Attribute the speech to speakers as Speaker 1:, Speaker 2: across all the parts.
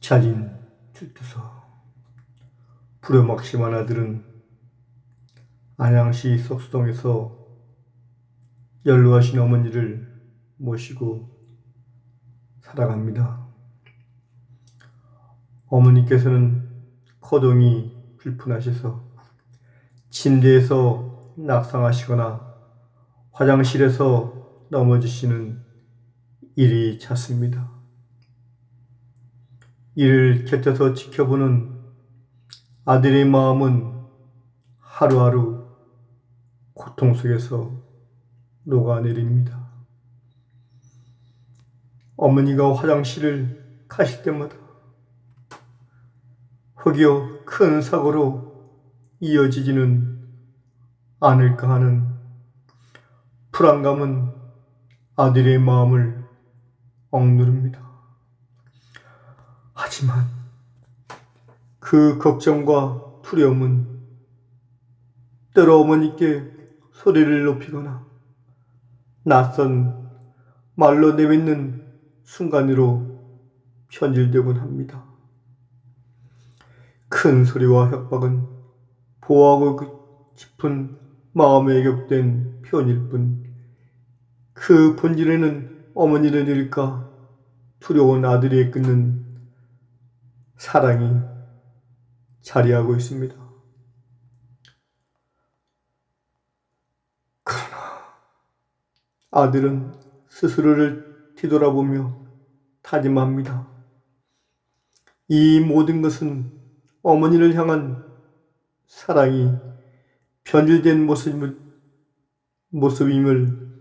Speaker 1: 자진 출두서 불효막심한 아들은 안양시 석수동에서 연로하신 어머니를 모시고 살아갑니다. 어머니께서는 거동이 불편하셔서 침대에서 낙상하시거나 화장실에서 넘어지시는 일이 잦습니다. 이를 곁에서 지켜보는 아들의 마음은 하루하루 고통 속에서 녹아내립니다. 어머니가 화장실을 가실 때마다 혹여 큰 사고로 이어지지는 않을까 하는 불안감은 아들의 마음을 억누릅니다. 하지만 그 걱정과 두려움은 때로 어머니께 소리를 높이거나 낯선 말로 내뱉는 순간으로 편질되곤 합니다. 큰 소리와 협박은 보호하고 싶은 마음에 격된 표현일 뿐 그 본질에는 어머니를 잃을까 두려운 아들이 끊는 사랑이 자리하고 있습니다. 그러나 아들은 스스로를 뒤돌아보며 다짐합니다. 이 모든 것은 어머니를 향한 사랑이 변질된 모습임을, 모습임을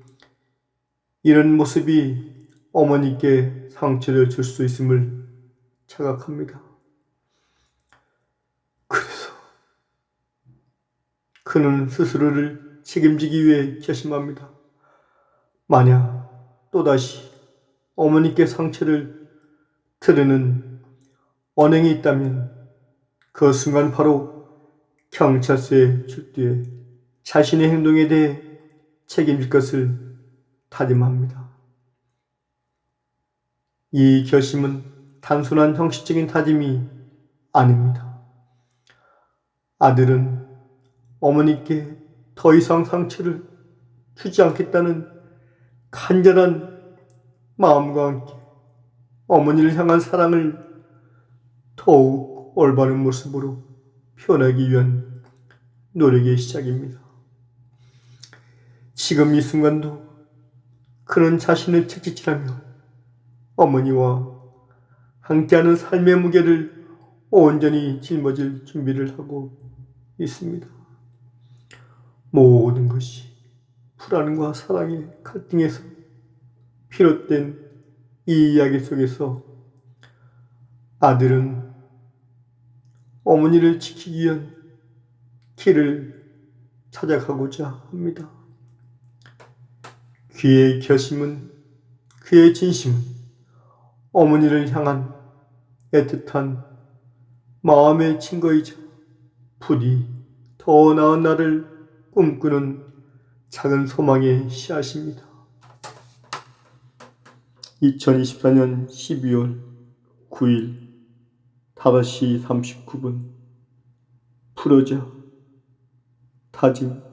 Speaker 1: 이런 모습이 어머니께 상처를 줄 수 있음을 자각합니다. 그래서 그는 스스로를 책임지기 위해 결심합니다. 만약 또다시 어머니께 상처를 드리는 언행이 있다면 그 순간 바로 경찰서에 출두해 자신의 행동에 대해 책임질 것을 다짐합니다. 이 결심은 단순한 형식적인 다짐이 아닙니다. 아들은 어머니께 더 이상 상처를 주지 않겠다는 간절한 마음과 함께 어머니를 향한 사랑을 더욱 올바른 모습으로 표현하기 위한 노력의 시작입니다. 지금 이 순간도 그는 자신을 채찍질하며 어머니와 함께하는 삶의 무게를 온전히 짊어질 준비를 하고 있습니다. 모든 것이 불안과 사랑의 갈등에서 비롯된 이 이야기 속에서 아들은 어머니를 지키기 위한 길을 찾아가고자 합니다. 그의 결심은 그의 진심은 어머니를 향한 애틋한 마음의 증거이자 부디 더 나은 날을 꿈꾸는 작은 소망의 씨앗입니다. 2024년 12월 9일 5시 39분 풀어져 다짐